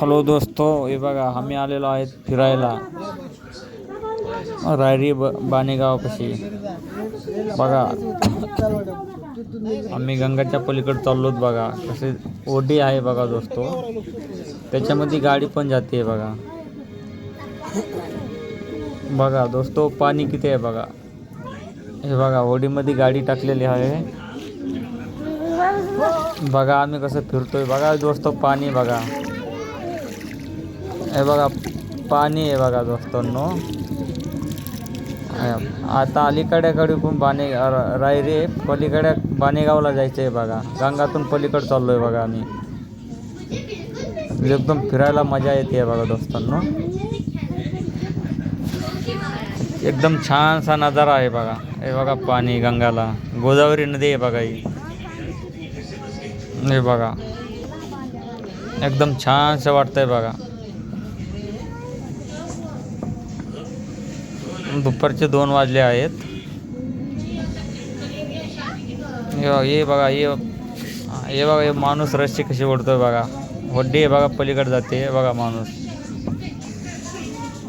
Hello दोस्तो हे बघा आम्ही आलेलो आहेत फिरायला. रायरी ब बाणेगावपाशी बघा आम्ही गंगाच्या पलीकडे चाललो बघा. कसे ओढी आहे बघा दोस्तो. त्याच्यामध्ये गाडी पण जाते बघा. बघा दोस्तो पाणी किती आहे बघा. हे बघा ओढीमध्ये गाडी टाकलेली आहे. बघा आम्ही कसं फिरतोय. बघा दोस्त पाणी बघा. हे बघा पाणी आहे बघा दोस्तांनो. आता अलीकड्याकडे पण बाणे रायरे पलीकडे बाणेगावला जायचं आहे बघा. गंगातून पलीकडे चाललोय बघा आम्ही. एकदम फिरायला मजा येते बघा दोस्तांनो. एकदम छानसा नजारा आहे बघा. हे बघा पाणी गंगाला. गोदावरी नदी आहे बघा ही. हे बघा. एकदम छानसं वाटतंय बघा. दुपारचे दोन वाजले आहेत. हे बघा हे हे बघा. हे माणूस रस्सी कशी ओढतोय बघा. वड्डी हे बघा पलीकडे जाते. हे बघा माणूस.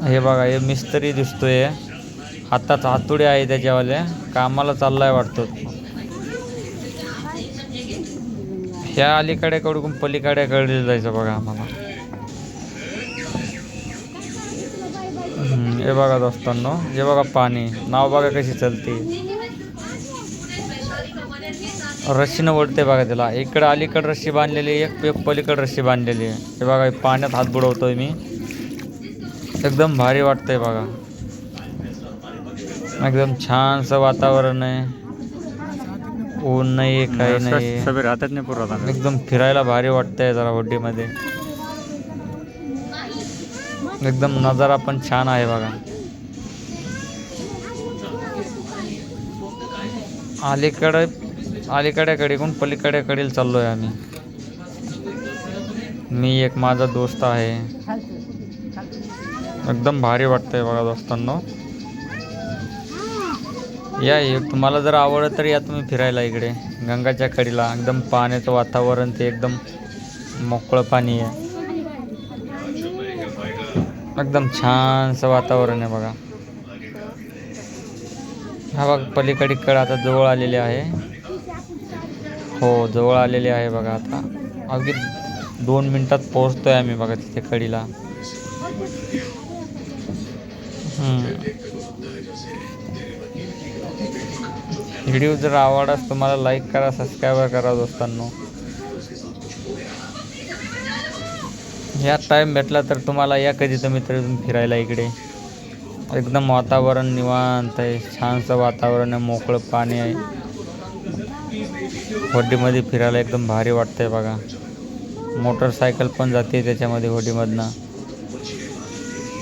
हे बघा हे मिस्त्री दिसतोय. हातात हातुडे आहे त्याच्यावाले. कामाला चाललाय वाटतो. ह्या अलीकडे कडून पलीकड्याकडे जायचं बघा आम्हाला. हे बघा दोस्तांनो हे बघा पाणी. नाव बघा कशी चलते. रस्सीनं ओढते बघा त्याला इकडं अलीकडं रस्सी बांधलेली आहे एक एक पलीकडं रस्सी बांधलेली आहे. हे बघा पाण्यात हात बुडवतोय मी. एकदम भारी वाटतंय बघा. एकदम छानसं वातावरण आहे. ऊन नाही काही नाही. सगळे राहतात नाही पुरवता एकदम फिरायला भारी वाटतंय जरा होडीमध्ये एकदम नजारा पण छान आहे बघा. अलीकडे अलीकड्याकडे पलीकड्याकडील चाललोय आम्ही. मी एक माझा दोस्त आहे. एकदम भारी वाटतंय बघा दोस्तांनो. या तुम्हाला जर आवडत तर या तुम्ही फिरायला इकडे. गंगाच्या कडीला एकदम पाण्याचं वातावरण ते एकदम मोकळं पाणी आहे. एकदम छानसं वातावरण आहे बघा. हा बघ पलीकडे कड आता जवळ आलेली आहे. हो जवळ आलेली आहे बघा आता. अगदी दोन मिनटात पोहोचतोय आम्ही बघा तिथे कडीला. व्हिडिओ जर आवडल्यास तुम्हाला लाईक करा सबस्क्राईब करा दोस्तांनो. या टाईम भेटला तर तुम्हाला या कधी तुम्ही तर फिरायला इकडे. एकदम वातावरण निवांत आहे छानसं वातावरण आहे मोकळं पाणी आहे. होडीमध्ये फिरायला एकदम भारी वाटतंय बघा. मोटरसायकल पण जाते त्याच्यामध्ये होडीमधनं.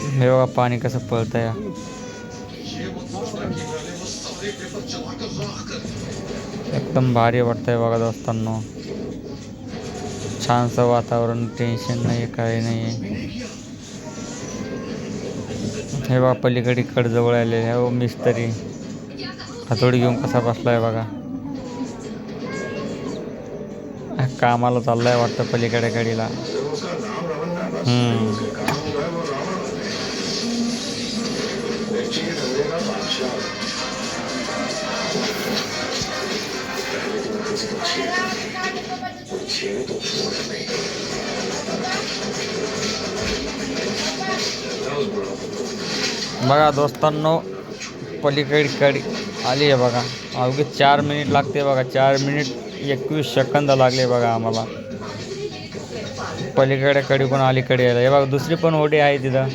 हे बघा पाणी कसं पळतंय. एकदम भारी वाटतंय बघा दोस्तांनो. छानसं वातावरण टेन्शन नाही काही नाही हे बघा पलीकडे कड जवळ आलेले आहे. हो मिस्त्री. हातोडी घेऊन कसा बसलाय बघा. कामाला चाललाय वाटतं पलीकडे कडीला हम्म. बघा दोस्तांनो पलीकडे कडे आली आहे बघा. अवघी चार मिनिट लागते बघा. चार मिनिट एकवीस सेकंद लागले बघा आम्हाला. पलीकडे कडे पण अलीकडे यायला हे बघा दुसरी पण ओढी आहे तिथं.